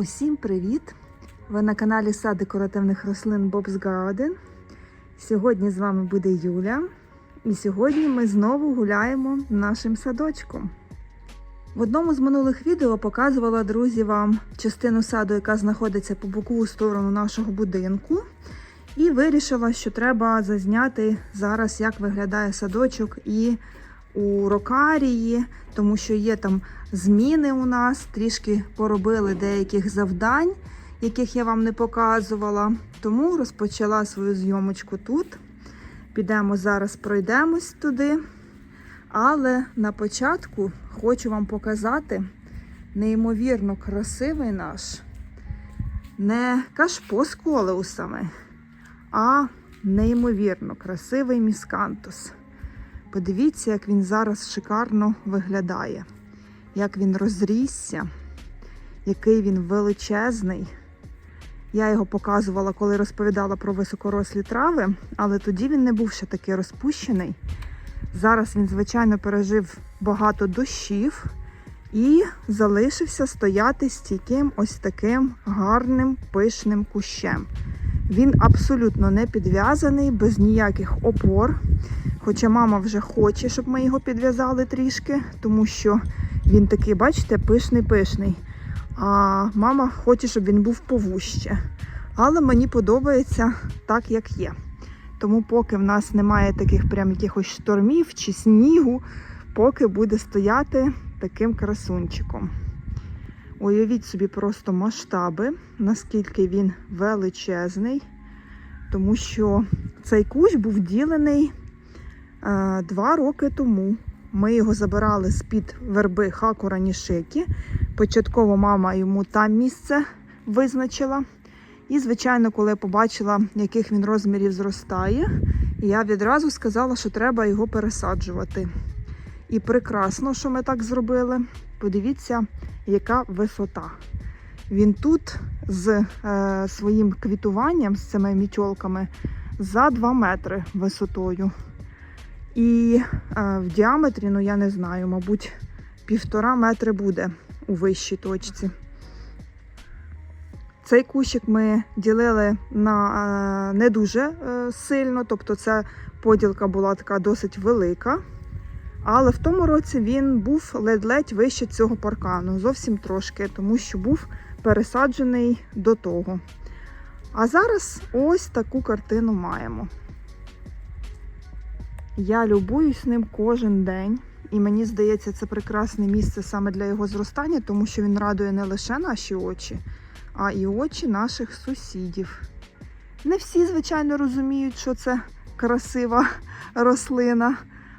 Усім привіт! Ви на каналі Сад декоративних рослин Bob's Garden. Сьогодні з вами буде Юля. І сьогодні ми знову гуляємо нашим садочком. В одному з минулих відео показувала друзі вам частину саду, яка знаходиться по бокову сторону нашого будинку. І вирішила, що треба зазняти зараз, як виглядає садочок і у рокарії, тому що є там зміни у нас, трішки поробили деяких завдань, яких я вам не показувала. Тому розпочала свою зйомочку тут. Підемо зараз, пройдемось туди. Але на початку хочу вам показати неймовірно красивий наш не кашпо з колеусами, а неймовірно красивий міскантус. Подивіться, як він зараз шикарно виглядає, як він розрісся, який він величезний. Я його показувала, коли розповідала про високорослі трави, але тоді він не був ще такий розпущений. Зараз він, звичайно, пережив багато дощів і залишився стояти стійким ось таким гарним пишним кущем. Він абсолютно не підв'язаний, без ніяких опор. Хоча мама вже хоче, щоб ми його підв'язали трішки, тому що він такий, бачите, пишний-пишний. А мама хоче, щоб він був повуще. Але мені подобається так, як є. Тому, поки в нас немає таких прям якихось штормів чи снігу, поки буде стояти таким красунчиком. Уявіть собі просто масштаби, наскільки він величезний, тому що цей кущ був ділений два роки тому. Ми його забирали з-під верби Хакура Нішики. Початково мама йому там місце визначила. І, звичайно, коли я побачила, яких він розмірів зростає, я відразу сказала, що треба його пересаджувати. І прекрасно, що ми так зробили. Подивіться, яка висота. Він тут з е, своїм квітуванням, з цими мітьолками, за 2 метри висотою. І е, в діаметрі, ну я не знаю, мабуть, півтора метри буде у вищій точці. Цей кущик ми ділили на е, не дуже е, сильно, тобто ця поділка була така досить велика. Але в тому році він був ледь-ледь вище цього паркану, зовсім трошки, тому що був пересаджений до того. А зараз ось таку картину маємо. Я любуюсь ним кожен день, і мені здається, це прекрасне місце саме для його зростання, тому що він радує не лише наші очі, а і очі наших сусідів. Не всі, звичайно, розуміють, що це красива рослина,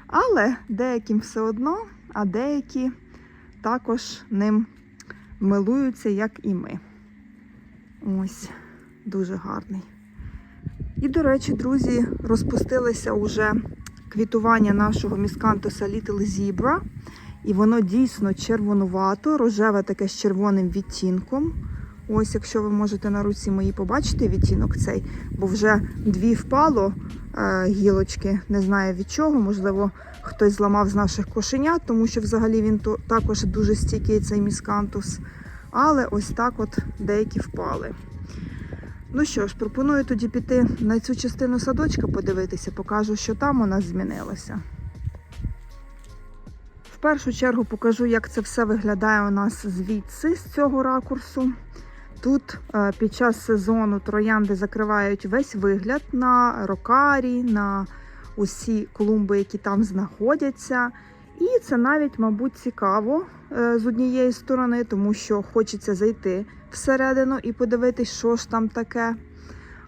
але деяким все одно, а деякі також ним милуються, як і ми. Ось, дуже гарний. І, до речі, друзі, розпустилися уже квітування нашого міскантуса Little Zebra. І воно дійсно червонувато, рожеве таке з червоним відтінком. Ось, якщо ви можете на руці мої побачити відтінок цей, бо вже дві впало е, гілочки, не знаю від чого, можливо, хтось зламав з наших кошенят, тому що взагалі він то, також дуже стійкий цей міскантус. Але ось так от деякі впали. Ну що ж, пропоную тоді піти на цю частину садочка подивитися, покажу, що там у нас змінилося. В першу чергу покажу, як це все виглядає у нас звідси, з цього ракурсу. Тут е, під час сезону троянди закривають весь вигляд на рокарі, на усі клумби, які там знаходяться. І це навіть, мабуть, цікаво е, з однієї сторони, тому що хочеться зайти всередину і подивитись, що ж там таке.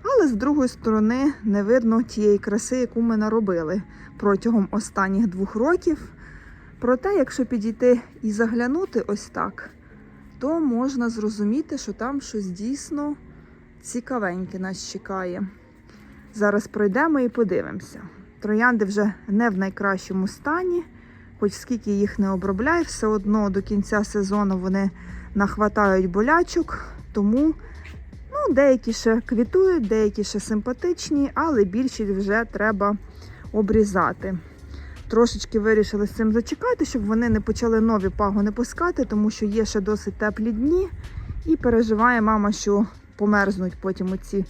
Але з другої сторони не видно тієї краси, яку ми наробили протягом останніх двох років. Проте, якщо підійти і заглянути ось так, то можна зрозуміти, що там щось дійсно цікавеньке нас чекає. Зараз пройдемо і подивимося. Троянди вже не в найкращому стані, хоч скільки їх не обробляй, все одно до кінця сезону вони нахватають болячок, тому ну, деякі ще квітують, деякі ще симпатичні, але більшість вже треба обрізати. Трошечки вирішили з цим зачекати, щоб вони не почали нові пагони пускати, тому що є ще досить теплі дні, І переживає мама, що померзнуть потім оці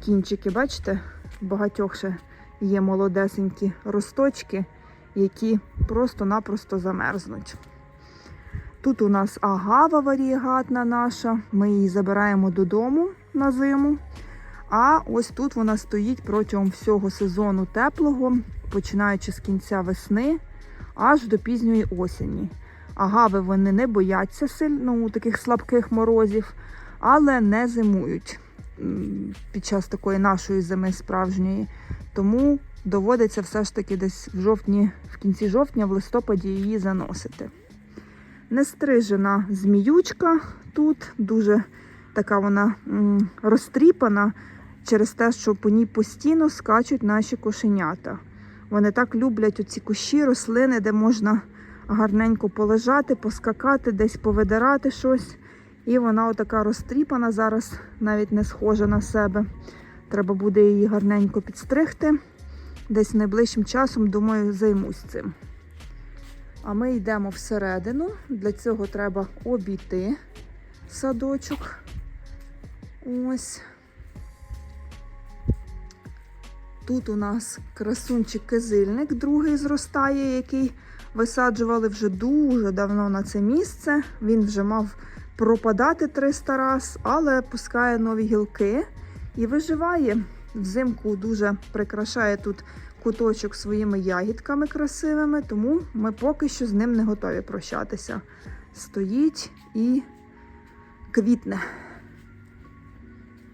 кінчики. Бачите, багатьох ще є молодесенькі росточки, які просто-напросто замерзнуть. Тут у нас агава варієгатна наша. Ми її забираємо додому на зиму. А ось тут вона стоїть протягом всього сезону теплого, починаючи з кінця весни аж до пізньої осені. Агави вони не бояться сильно ну, таких слабких морозів, але не зимують під час такої нашої зими справжньої. Тому доводиться все ж таки десь в жовтні, в кінці жовтня, в листопаді її заносити. Нестрижена зміючка тут дуже така вона розтріпана через те, що по ній постійно скачуть наші кошенята. Вони так люблять оці кущі, рослини, де можна гарненько полежати, поскакати, десь повидирати щось. І вона отака розтріпана, зараз навіть не схожа на себе. Треба буде її гарненько підстригти. Десь найближчим часом, думаю, займусь цим. А ми йдемо всередину. Для цього треба обійти садочок. Ось. Тут у нас красунчик кизильник, другий зростає, який висаджували вже дуже давно на це місце. Він вже мав пропадати 300 раз, але пускає нові гілки і виживає. Взимку дуже прикрашає тут куточок своїми ягідками красивими, тому ми поки що з ним не готові прощатися. Стоїть і квітне.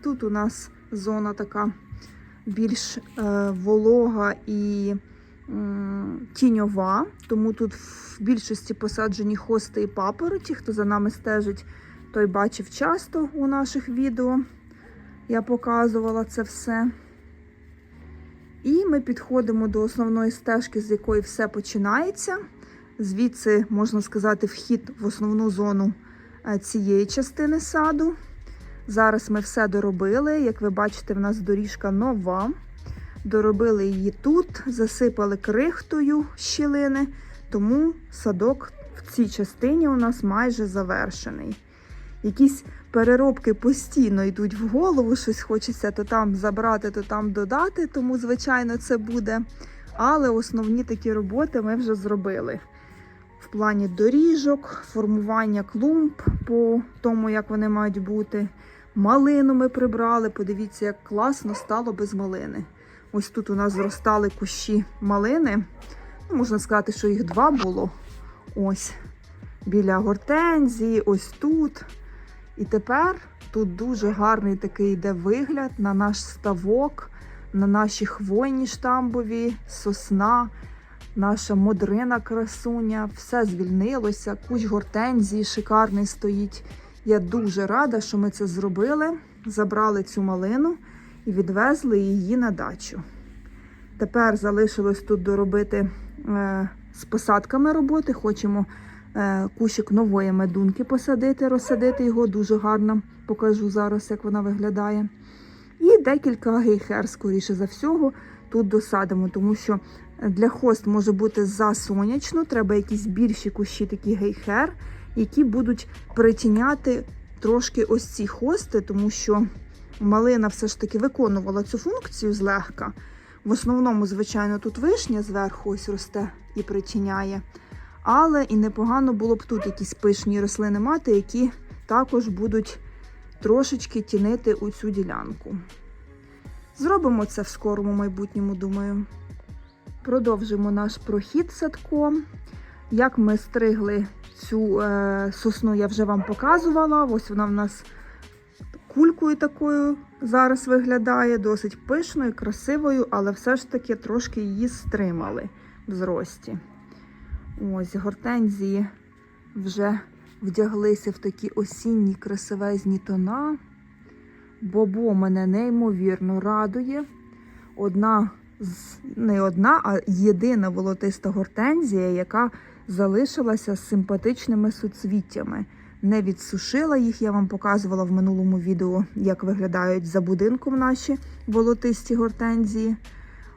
Тут у нас зона така більш е, волога і тіньова, тому тут в більшості посаджені хости і папороті. Хто за нами стежить, той бачив часто у наших відео. Я показувала це все. І ми підходимо до основної стежки, з якої все починається. Звідси, можна сказати, вхід в основну зону е, цієї частини саду. Зараз ми все доробили. Як ви бачите, в нас доріжка нова. Доробили її тут, засипали крихтою щілини, тому садок в цій частині у нас майже завершений. Якісь переробки постійно йдуть в голову, щось хочеться то там забрати, то там додати, тому, звичайно, це буде. Але основні такі роботи ми вже зробили. В плані доріжок, формування клумб по тому, як вони мають бути. Малину ми прибрали. Подивіться, як класно стало без малини. Ось тут у нас зростали кущі малини. Ну, можна сказати, що їх два було. Ось біля гортензії, ось тут. І тепер тут дуже гарний такий йде вигляд на наш ставок, на наші хвойні штамбові, сосна, наша модрина красуня. Все звільнилося. Кущ гортензії шикарний стоїть. Я дуже рада, що ми це зробили. Забрали цю малину і відвезли її на дачу. Тепер залишилось тут доробити е, з посадками роботи. Хочемо кущик нової медунки посадити, розсадити його дуже гарно. Покажу зараз, як вона виглядає. І декілька гейхер, скоріше за всього, тут досадимо, тому що для хост може бути засонячно, треба якісь більші кущі, такі гейхер, які будуть притіняти трошки ось ці хости, тому що малина все ж таки виконувала цю функцію злегка. В основному, звичайно, тут вишня зверху ось росте і притіняє. Але і непогано було б тут якісь пишні рослини мати, які також будуть трошечки тінити у цю ділянку. Зробимо це в скорому майбутньому, думаю. Продовжимо наш прохід садком. Як ми стригли цю е, сосну, я вже вам показувала. Ось вона в нас кулькою такою зараз виглядає, досить пишною, красивою, але все ж таки трошки її стримали в зрості. Ось гортензії вже вдяглися в такі осінні красивезні тона. Бобо мене неймовірно радує. Одна з не одна, а єдина волотиста гортензія, яка залишилася з симпатичними суцвіттями. Не відсушила їх, я вам показувала в минулому відео, як виглядають за будинком наші волотисті гортензії.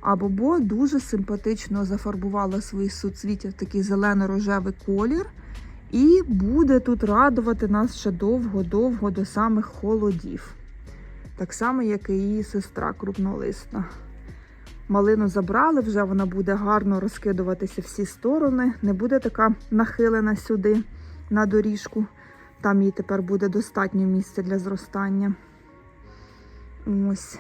А Бобо дуже симпатично зафарбувала свої суцвіття в такий зелено-рожевий колір. І буде тут радувати нас ще довго-довго до самих холодів. Так само, як і її сестра крупнолисна. Малину забрали, вже вона буде гарно розкидуватися всі сторони, не буде така нахилена сюди на доріжку. Там їй тепер буде достатньо місця для зростання. Ось.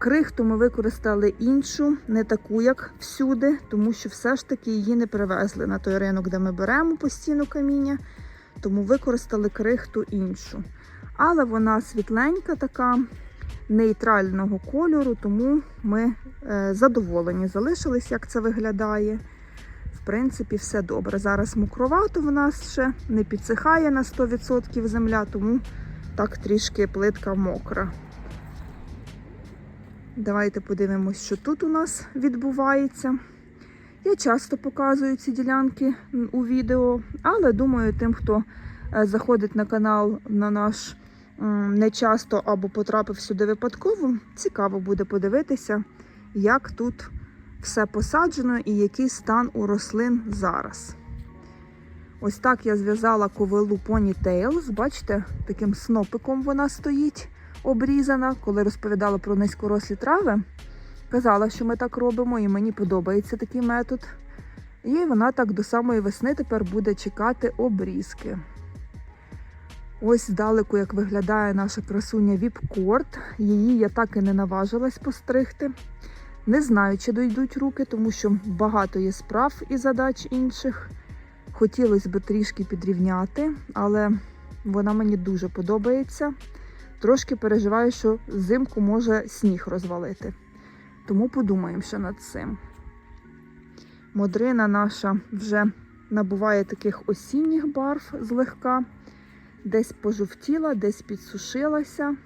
Крихту ми використали іншу, не таку, як всюди, тому що все ж таки її не привезли на той ринок, де ми беремо постійно каміння, тому використали крихту іншу. Але вона світленька, така нейтрального кольору, тому ми е, задоволені залишились, як це виглядає. В принципі, все добре. Зараз мокровато в нас ще не підсихає на 100% земля, тому так трішки плитка мокра. Давайте подивимось, що тут у нас відбувається. Я часто показую ці ділянки у відео, але думаю, тим, хто е, заходить на канал на наш не часто або потрапив сюди випадково, цікаво буде подивитися, як тут все посаджено і який стан у рослин зараз. Ось так я зв'язала ковилу Ponytails. Бачите, таким снопиком вона стоїть обрізана. Коли розповідала про низькорослі трави, казала, що ми так робимо, і мені подобається такий метод. І вона так до самої весни тепер буде чекати обрізки. Ось здалеку, як виглядає наша красуня Віпкорт. Її я так і не наважилась постригти. Не знаю, чи дойдуть руки, тому що багато є справ і задач інших. Хотілося б трішки підрівняти, але вона мені дуже подобається. Трошки переживаю, що взимку може сніг розвалити. Тому подумаємо ще над цим. Модрина наша вже набуває таких осінніх барв злегка. Десь пожовтіла, десь підсушилася.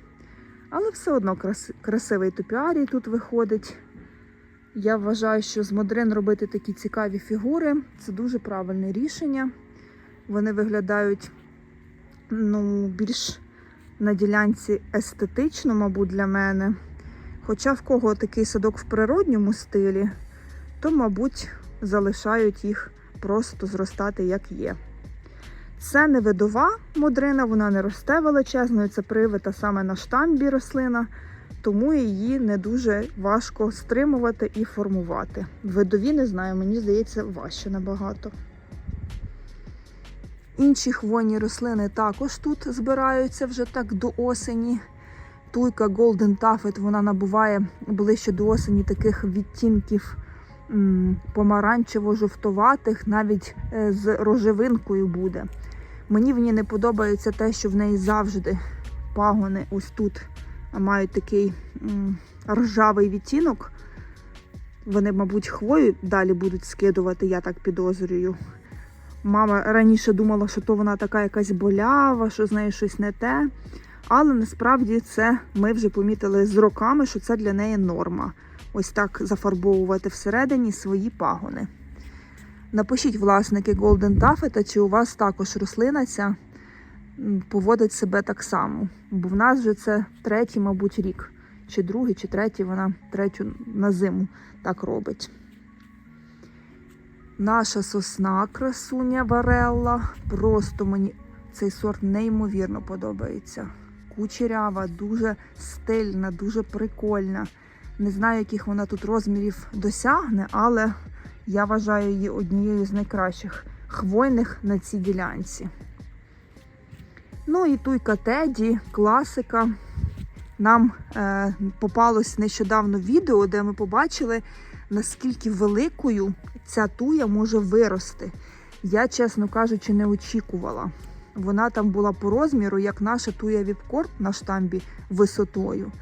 Але все одно крас... красивий топіарій тут виходить. Я вважаю, що з модрин робити такі цікаві фігури це дуже правильне рішення. Вони виглядають ну, більш на ділянці естетично, мабуть, для мене. Хоча в кого такий садок в природньому стилі, то, мабуть, залишають їх просто зростати, як є. Це не видова модрина, вона не росте величезною, це привита саме на штамбі рослина, тому її не дуже важко стримувати і формувати. Видові, не знаю, мені здається, важче набагато. Інші хвойні рослини також тут збираються вже так до осені. Туйка Golden Taffet, вона набуває ближче до осені таких відтінків помаранчево-жовтоватих, навіть е, з рожевинкою буде. Мені в ній не подобається те, що в неї завжди пагони ось тут мають такий ржавий відтінок. Вони, мабуть, хвою далі будуть скидувати, я так підозрюю. Мама раніше думала, що то вона така якась болява, що з нею щось не те. Але насправді це ми вже помітили з роками, що це для неї норма. Ось так зафарбовувати всередині свої пагони. Напишіть, власники Golden Taffet, чи у вас також рослина ця поводить себе так само. Бо в нас вже це третій, мабуть, рік. Чи другий, чи третій, вона третю на зиму так робить. Наша сосна красуня Варелла. Просто мені цей сорт неймовірно подобається. Кучерява, дуже стильна, дуже прикольна. Не знаю, яких вона тут розмірів досягне, але я вважаю її однією з найкращих хвойних на цій ділянці. Ну і туйка Теді, класика. Нам е, попалось нещодавно відео, де ми побачили, наскільки великою ця туя може вирости. Я, чесно кажучи, не очікувала. Вона там була по розміру, як наша туя віпкорт на штамбі висотою.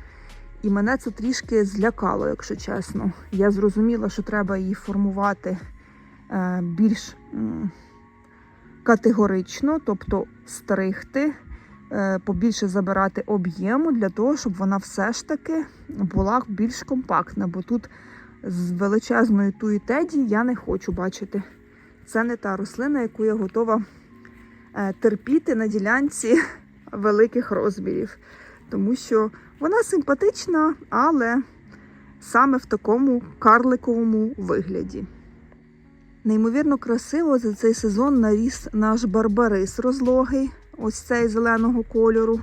І мене це трішки злякало, якщо чесно. Я зрозуміла, що треба її формувати е, більш категорично, тобто стригти, е, побільше забирати об'єму для того, щоб вона все ж таки була більш компактна. Бо тут з величезною туї теді я не хочу бачити. Це не та рослина, яку я готова е, терпіти на ділянці великих розмірів. Тому що вона симпатична, але саме в такому карликовому вигляді. Неймовірно красиво за цей сезон наріс наш барбарис розлогий, ось цей зеленого кольору.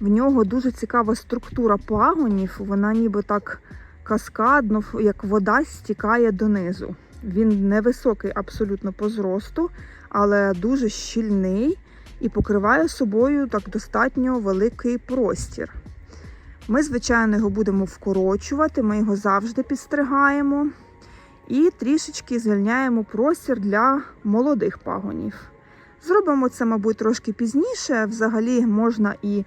В нього дуже цікава структура пагонів, вона ніби так каскадно, як вода стікає донизу. Він невисокий абсолютно по зросту, але дуже щільний і покриває собою так достатньо великий простір. Ми, звичайно, його будемо вкорочувати, ми його завжди підстригаємо і трішечки звільняємо простір для молодих пагонів. Зробимо це, мабуть, трошки пізніше. Взагалі можна і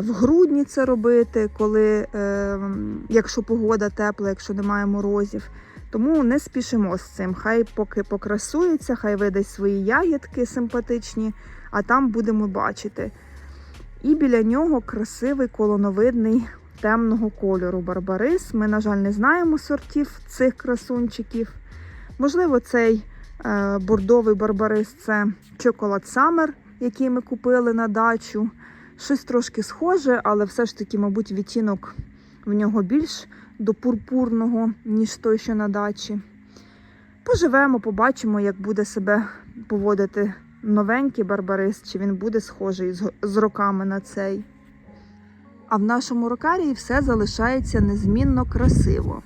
в грудні це робити, коли, е, якщо погода тепла, якщо немає морозів. Тому не спішимо з цим. Хай поки покрасується, хай видасть свої ягідки симпатичні, а там будемо бачити. І біля нього красивий колоновидний темного кольору барбарис. Ми, на жаль, не знаємо сортів цих красунчиків. Можливо, цей е, бордовий барбарис це Chocolate Summer, який ми купили на дачу. Щось трошки схоже, але все ж таки, мабуть, відтінок в нього більш до пурпурного, ніж той, що на дачі. Поживемо, побачимо, як буде себе поводити новенький барбарис, чи він буде схожий з, роками на цей. А в нашому рокарії все залишається незмінно красиво.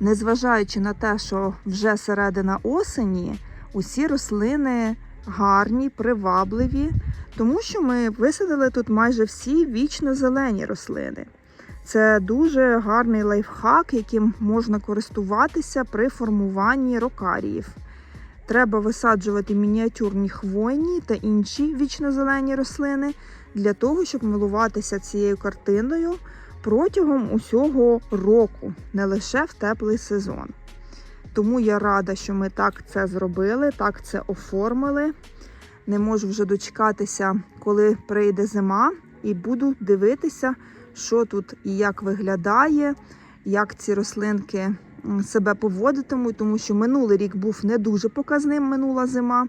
Незважаючи на те, що вже середина осені, усі рослини гарні, привабливі, тому що ми висадили тут майже всі вічно зелені рослини. Це дуже гарний лайфхак, яким можна користуватися при формуванні рокаріїв. Треба висаджувати мініатюрні хвойні та інші вічнозелені рослини для того, щоб милуватися цією картиною протягом усього року, не лише в теплий сезон. Тому я рада, що ми так це зробили, так це оформили. Не можу вже дочекатися, коли прийде зима, і буду дивитися, що тут і як виглядає, як ці рослинки себе поводитимуть, тому що минулий рік був не дуже показним минула зима.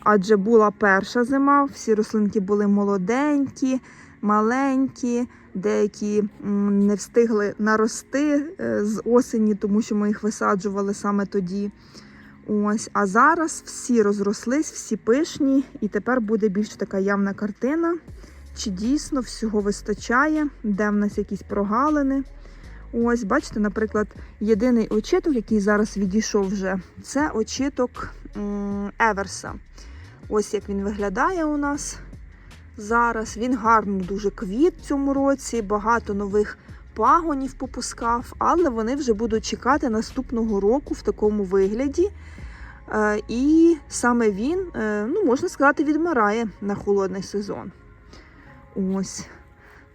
Адже була перша зима, всі рослинки були молоденькі, маленькі, деякі не встигли нарости е, з осені, тому що ми їх висаджували саме тоді. Ось, А зараз всі розрослись, всі пишні, і тепер буде більш така явна картина, чи дійсно всього вистачає, де в нас якісь прогалини. Ось, бачите, наприклад, єдиний очиток, який зараз відійшов вже, це очиток Еверса. Ось як він виглядає у нас зараз. Він гарно дуже квіт цьому році, багато нових пагонів попускав, але вони вже будуть чекати наступного року в такому вигляді. Е, І саме він, е, ну, можна сказати, відмирає на холодний сезон. Ось.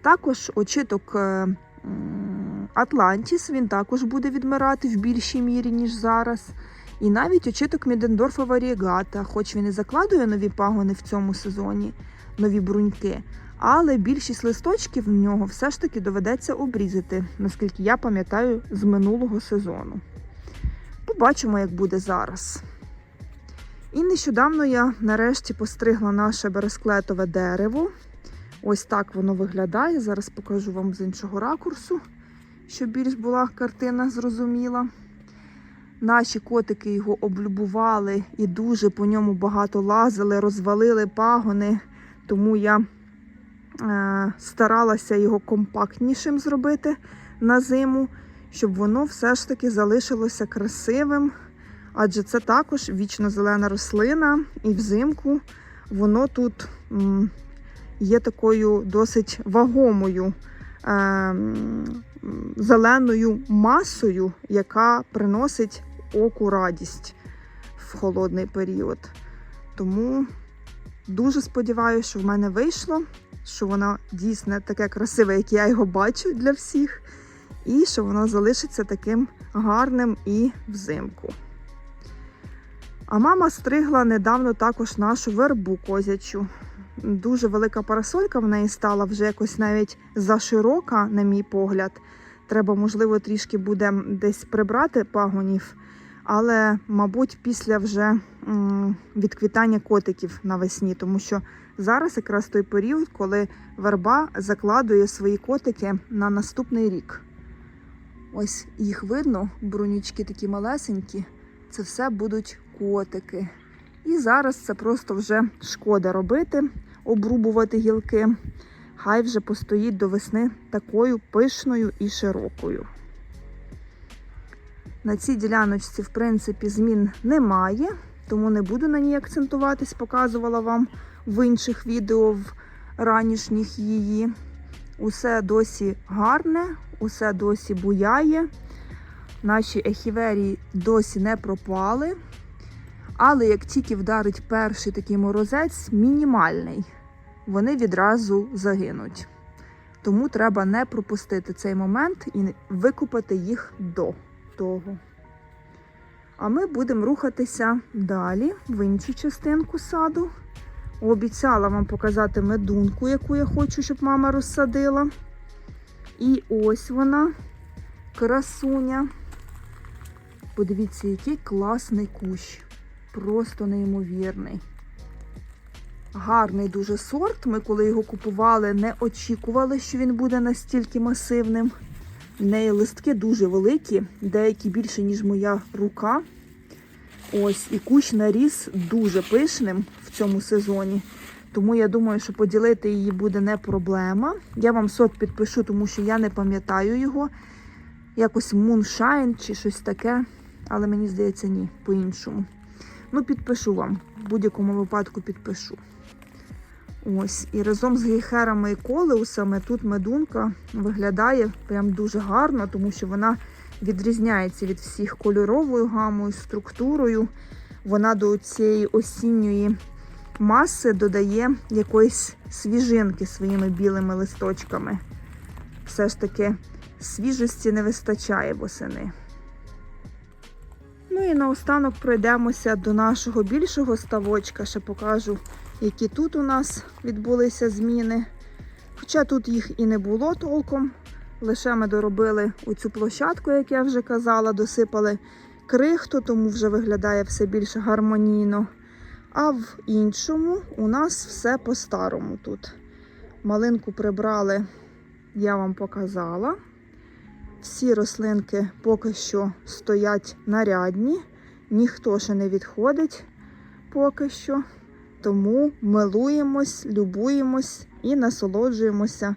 Також очиток е, Атлантіс, він також буде відмирати в більшій мірі, ніж зараз. І навіть очиток Мідендорфа Варієгата, хоч він і закладує нові пагони в цьому сезоні, нові бруньки, але більшість листочків в нього все ж таки доведеться обрізати, наскільки я пам'ятаю, з минулого сезону. Побачимо, як буде зараз. І нещодавно я нарешті постригла наше бересклетове дерево. Ось так воно виглядає. Зараз покажу вам з іншого ракурсу, щоб більш була картина зрозуміла. Наші котики його облюбували і дуже по ньому багато лазили, розвалили пагони, тому я е, старалася його компактнішим зробити на зиму, щоб воно все ж таки залишилося красивим. Адже це також вічно зелена рослина, і взимку воно тут є такою досить вагомою. Е, Зеленою масою, яка приносить оку радість в холодний період. Тому дуже сподіваюся, що в мене вийшло, що воно дійсно таке красиве, як я його бачу для всіх, і що воно залишиться таким гарним і взимку. А мама стригла недавно також нашу вербу козячу. Дуже велика парасолька в неї стала вже якось навіть заширока, на мій погляд. Треба, можливо, трішки буде десь прибрати пагонів, але, мабуть, після вже відквітання котиків навесні, тому що зараз якраз той період, коли верба закладує свої котики на наступний рік. Ось їх видно, брунічки такі малесенькі. Це все будуть котики. І зараз це просто вже шкода робити, обрубувати гілки. Хай вже постоїть до весни такою пишною і широкою. На цій діляночці, в принципі, змін немає, тому не буду на ній акцентуватись, показувала вам в інших відео в ранішніх її. Усе досі гарне, усе досі буяє. Наші ехіверії досі не пропали. Але як тільки вдарить перший такий морозець, мінімальний, вони відразу загинуть. Тому треба не пропустити цей момент і викупати їх до того. А ми будемо рухатися далі в іншу частинку саду. Обіцяла вам показати медунку, яку я хочу, щоб мама розсадила. І ось вона, красуня. Подивіться, який класний кущ. Просто неймовірний. Гарний дуже сорт. Ми, коли його купували, не очікували, що він буде настільки масивним. В неї листки дуже великі, деякі більше, ніж моя рука. Ось, і кущ наріс дуже пишним в цьому сезоні. Тому я думаю, що поділити її буде не проблема. Я вам сорт підпишу, тому що я не пам'ятаю його. Якось Moonshine чи щось таке. Але мені здається, ні, по-іншому. Ну, підпишу вам. В будь-якому випадку підпишу. Ось. І разом з гейхерами і колеусами тут медунка виглядає прям дуже гарно, тому що вона відрізняється від всіх кольоровою гамою, структурою. Вона до цієї осінньої маси додає якоїсь свіжинки своїми білими листочками. Все ж таки свіжості не вистачає восени. Ну і наостанок пройдемося до нашого більшого ставочка. Ще покажу, які тут у нас відбулися зміни. Хоча тут їх і не було толком. Лише ми доробили оцю площадку, як я вже казала, досипали крихту, тому вже виглядає все більш гармонійно. А в іншому у нас все по-старому тут. Малинку прибрали, я вам показала. Всі рослинки поки що стоять нарядні, ніхто ще не відходить поки що. Тому милуємось, любуємось і насолоджуємося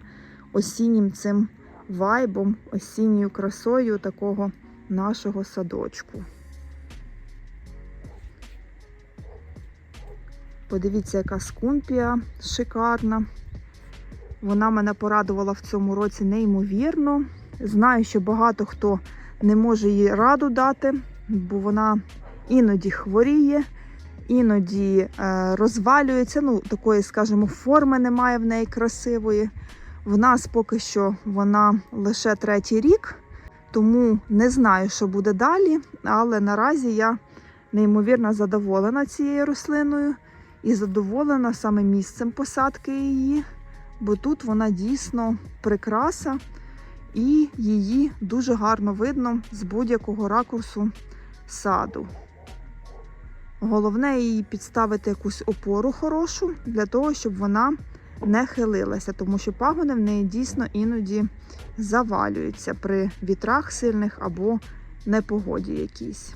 осіннім цим вайбом, осінньою красою такого нашого садочку. Подивіться, яка скумпія шикарна. Вона мене порадувала в цьому році неймовірно. Знаю, що багато хто не може їй раду дати, бо вона іноді хворіє, іноді е, розвалюється. Ну, такої, скажімо, форми немає в неї красивої. В нас поки що вона лише третій рік, тому не знаю, що буде далі. Але наразі я неймовірно задоволена цією рослиною і задоволена саме місцем посадки її, бо тут вона дійсно прикраса і її дуже гарно видно з будь-якого ракурсу саду. Головне їй підставити якусь опору хорошу для того, щоб вона не хилилася, тому що пагони в неї дійсно іноді завалюються при вітрах сильних або непогоді якійсь.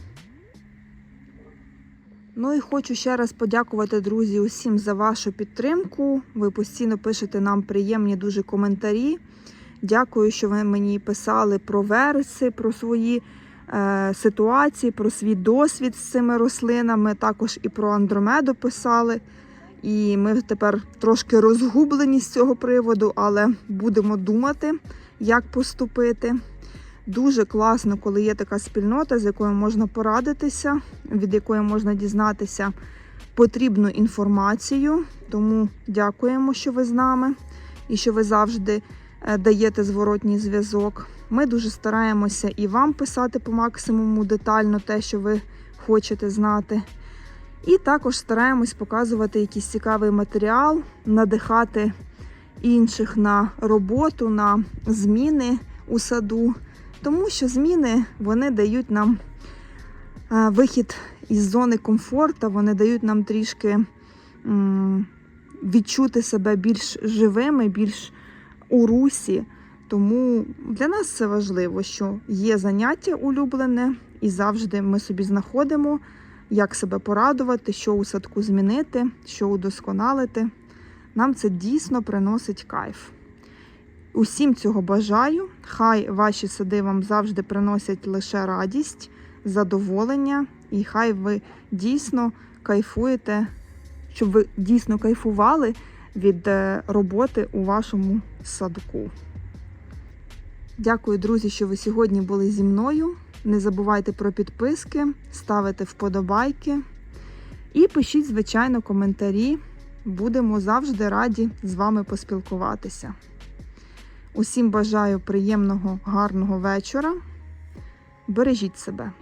Ну і хочу ще раз подякувати, друзі, усім за вашу підтримку. Ви постійно пишете нам приємні дуже коментарі. Дякую, що ви мені писали про вереси, про свої ситуації, про свій досвід з цими рослинами. Також і про андромеду писали. І ми тепер трошки розгублені з цього приводу, але будемо думати, як поступити. Дуже класно, коли є така спільнота, з якою можна порадитися, від якої можна дізнатися потрібну інформацію. Тому дякуємо, що ви з нами і що ви завжди е, даєте зворотній зв'язок. Ми дуже стараємося і вам писати по максимуму детально те, що ви хочете знати. І також стараємось показувати якийсь цікавий матеріал, надихати інших на роботу, на зміни у саду. Тому що зміни вони дають нам е, вихід із зони комфорту, вони дають нам трішки відчути себе більш живими, більш у русі. Тому для нас це важливо, що є заняття улюблене, і завжди ми собі знаходимо як себе порадувати, що у садку змінити, що удосконалити. Нам це дійсно приносить кайф. Усім цього бажаю. Хай ваші сади вам завжди приносять лише радість, задоволення, і хай ви дійсно кайфуєте, щоб ви дійсно кайфували від е, роботи у вашому садку. Дякую, друзі, що ви сьогодні були зі мною. Не забувайте про підписки, ставити вподобайки і пишіть, звичайно, коментарі. Будемо завжди раді з вами поспілкуватися. Усім бажаю приємного, гарного вечора. Бережіть себе.